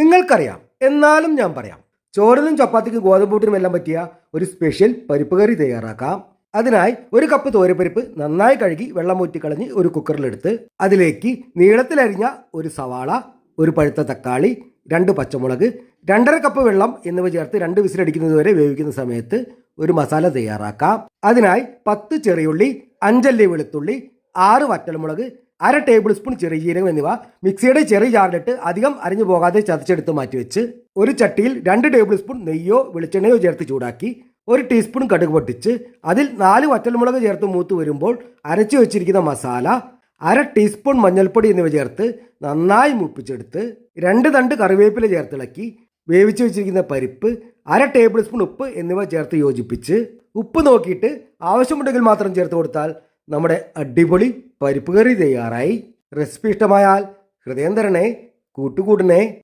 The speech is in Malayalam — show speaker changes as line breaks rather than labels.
നിങ്ങൾക്കറിയാം. എന്നാലും ഞാൻ പറയാം. ചോറിനും ചപ്പാത്തിക്കും ഗോതമ്പൂട്ടിനും എല്ലാം പറ്റിയ ഒരു സ്പെഷ്യൽ പരിപ്പ് കറി തയ്യാറാക്കാം. അതിനായി ഒരു കപ്പ് തോരപ്പരിപ്പ് നന്നായി കഴുകി വെള്ളം ഊറ്റിക്കളഞ്ഞ് ഒരു കുക്കറിലെടുത്ത് അതിലേക്ക് നീളത്തിലരിഞ്ഞ ഒരു സവാള ഒരു പഴുത്ത തക്കാളി രണ്ട് പച്ചമുളക് രണ്ടര കപ്പ് വെള്ളം എന്നിവ ചേർത്ത് രണ്ട് വിസിലടിക്കുന്നത് വരെ വേവിക്കുന്ന സമയത്ത് ഒരു മസാല തയ്യാറാക്കാം. അതിനായി പത്ത് ചെറിയുള്ളി അഞ്ചല്ലി വെളുത്തുള്ളി ആറ് വറ്റൽമുളക് അര ടേബിൾ സ്പൂൺ ചെറിയ ജീരകം എന്നിവ മിക്സിയുടെ ചെറിയ ജാറിലിട്ട് അധികം അരിഞ്ഞു പോകാതെ ചതച്ചെടുത്ത് മാറ്റിവെച്ച് ഒരു ചട്ടിയിൽ രണ്ട് ടേബിൾ സ്പൂൺ നെയ്യോ വെളിച്ചെണ്ണയോ ചേർത്ത് ചൂടാക്കി ഒരു ടീസ്പൂൺ കടുക് പൊട്ടിച്ച് അതിൽ നാല് വറ്റൽമുളക് ചേർത്ത് മൂത്ത് വരുമ്പോൾ അരച്ചു വെച്ചിരിക്കുന്ന മസാല അര ടീസ്പൂൺ മഞ്ഞൾപ്പൊടി എന്നിവ ചേർത്ത് നന്നായി മുപ്പിച്ചെടുത്ത് രണ്ട് തണ്ട് കറിവേപ്പില ചേർത്തിളക്കി വേവിച്ച് വെച്ചിരിക്കുന്ന പരിപ്പ് അര ടേബിൾ സ്പൂൺ ഉപ്പ് എന്നിവ ചേർത്ത് യോജിപ്പിച്ച് ഉപ്പ് നോക്കിയിട്ട് ആവശ്യമുണ്ടെങ്കിൽ മാത്രം ചേർത്ത് കൊടുത്താൽ നമ്മുടെ അടിപൊളി പരിപ്പ് കറി തയ്യാറായി. റെസിപ്പി ഇഷ്ടമായാൽ ഹൃദയം തരണേ കൂട്ടുകൂടണേ